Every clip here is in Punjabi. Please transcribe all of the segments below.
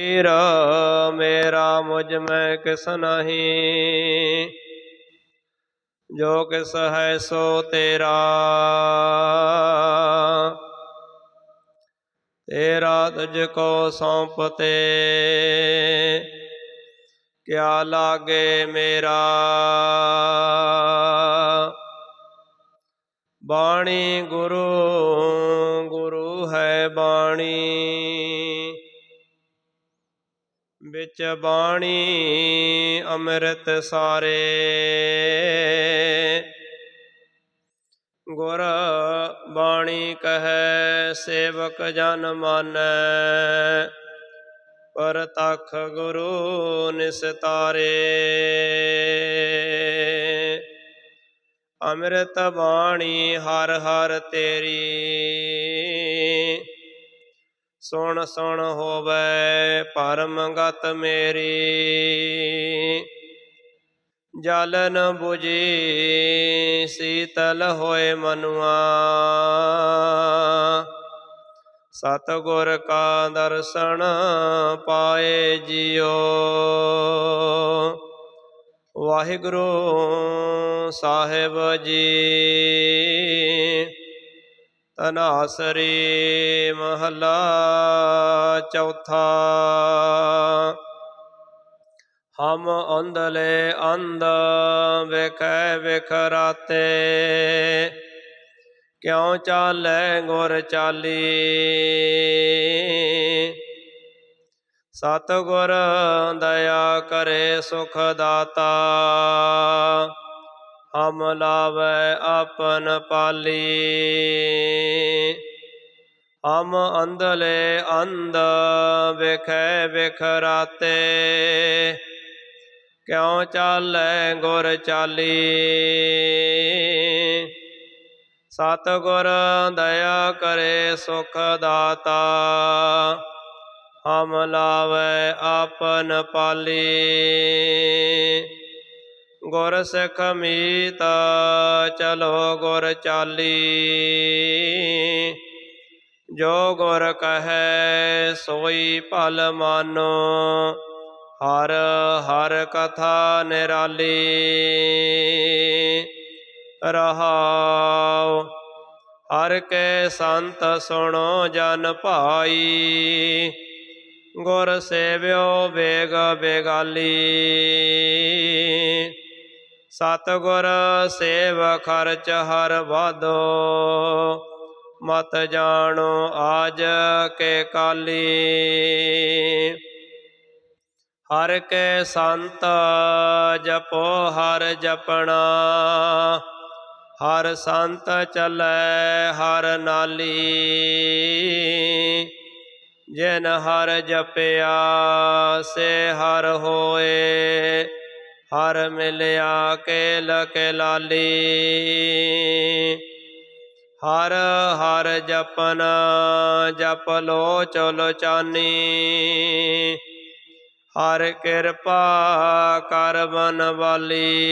ਮੇਰਾ ਮੇਰਾ ਮੁਝ ਮੈਂ ਕਿਸ ਨਹੀਂ। ਜੋ ਕਿਸ ਹੈ ਸੋ ਤੇਰਾ। ਤੇਰਾ ਤੁਝ ਕੋ ਸੌਂਪਤੇ। ਕਿਆ ਲਾਗੇ ਮੇਰਾ। ਬਾਣੀ ਗੁਰੂ ਵਿੱਚ ਬਾਣੀ ਅੰਮ੍ਰਿਤ ਸਾਰੇ। ਗੁਰ ਬਾਣੀ ਕਹੈ, ਸੇਵਕ ਜਨ ਮਾਨੈ। ਪਰ ਤਖ ਗੁਰੂ ਨਿਸਤਾਰੇ। ਅੰਮ੍ਰਿਤ ਬਾਣੀ ਹਰ ਹਰ ਤੇਰੀ। ਸੁਣ ਸੁਣ ਹੋਵੇ ਪਰਮ ਗਤ ਮੇਰੀ। ਜਲਨ ਨ 부ਜੀ ਸੀਤਲ ਹੋਏ ਮਨੁਆ। ਸਤ ਗੁਰ ਕਾ ਦਰਸ਼ਨ ਪਾਏ ਜਿਉ। ਵਾਹਿਗੁਰੂ ਸਾਹਿਬ ਜੀ। ਤਨਾਸਰੀ ਮਹਲਾ ਚੌਥਾ। ਹਮ ਅੰਧਲੇ ਅੰਧ ਵੇਖੈ ਵਿਖਰਾਤੇ, ਕਿਉ ਚਾਲੈ ਗੁਰ ਚਾਲੀ? ਸਤਿਗੁਰ ਦਇਆ ਕਰੇ ਸੁਖ ਦਾਤਾ। ਹਮ ਲਾਵੈ ਆਪਨ ਪਾਲੀ। ਹਮ ਅੰਧਲੇ ਅੰਧ ਵੇਖੈ ਵਿਖਰਾਤੇ। ਕਿਉ ਚਾਲੈ ਗੁਰ ਚਾਲੀ? ਸਤਿਗੁਰ ਦਇਆ ਕਰੇ ਸੁਖ ਦਾਤਾ। ਹਮ ਲਾਵੈ ਆਪਨ ਪਾਲੀ। ਗੁਰ ਸਿੱਖ ਮੀਤ ਚਲੋ ਗੁਰ ਚਾਲੀ। ਜੋ ਗੁਰ ਕਹੈ ਸੋਈ ਭਲ ਮਾਨੋ, ਹਰ ਹਰ ਕਥਾ ਨਿਰਾਲੀ। ਰਹਾਉ, ਹਰ ਕੇ ਸੰਤ ਸੁਣੋ ਜਨ ਭਾਈ। ਗੁਰ ਸੇਵਿਓ ਵੇਗ ਬੇਗਾਲੀ। ਸਤਿਗੁਰ ਸੇਵ ਖਰਚ ਹਰ ਵਾਧੋ, ਮਤ ਜਾਣੋ ਆਜ ਕੇ ਕਾਲੀ। ਹਰ ਕੇ ਸੰਤ ਜਪੋ ਹਰ ਜਪਣਾ, ਹਰ ਸੰਤ ਚਲੈ ਹਰ ਨਾਲੀ। ਜਿਨ ਹਰ ਜਪਿਆ ਸੇ ਹਰ ਹੋਏ ਹਰ ਮਿਲਿਆ ਕੇਲ ਕੇ ਲਾਲੀ। ਹਰ ਹਰ ਜਪਨ ਜਪ ਲੋ ਚਲੋ ਚਾਨੀ। ਹਰ ਕਿਰਪਾ ਕਰ ਬਨ ਵਾਲੀ।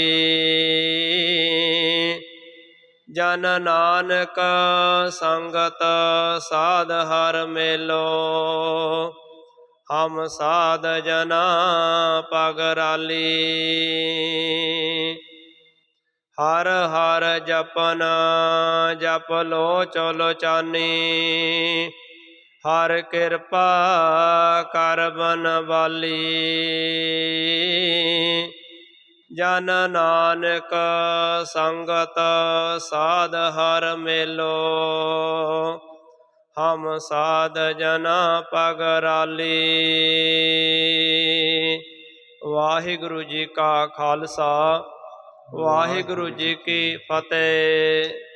ਜਨ ਨਾਨਕ ਸੰਗਤ ਸਾਧ ਹਰ ਮੇਲੋ। ਹਮ ਸਾਧ ਜਨਾ ਪਗਰਾਲੀ ਹਰ ਹਰ ਜਪਨ ਜਪ ਲੋ ਚਲੋ ਚਾਨੀ। ਹਰ ਕਿਰਪਾ ਕਰ ਬਨ ਵਾਲੀ। ਜਨ ਨਾਨਕ ਸੰਗਤ ਸਾਧ ਹਰ ਮੇਲੋ। ਹਮ ਸਾਧ ਜਨਾ ਪਗਰਾਲੀ। ਵਾਹਿਗੁਰੂ ਜੀ ਕਾ ਖਾਲਸਾ ਵਾਹਿਗੁਰੂ ਜੀ ਕੀ ਫਤਿਹ।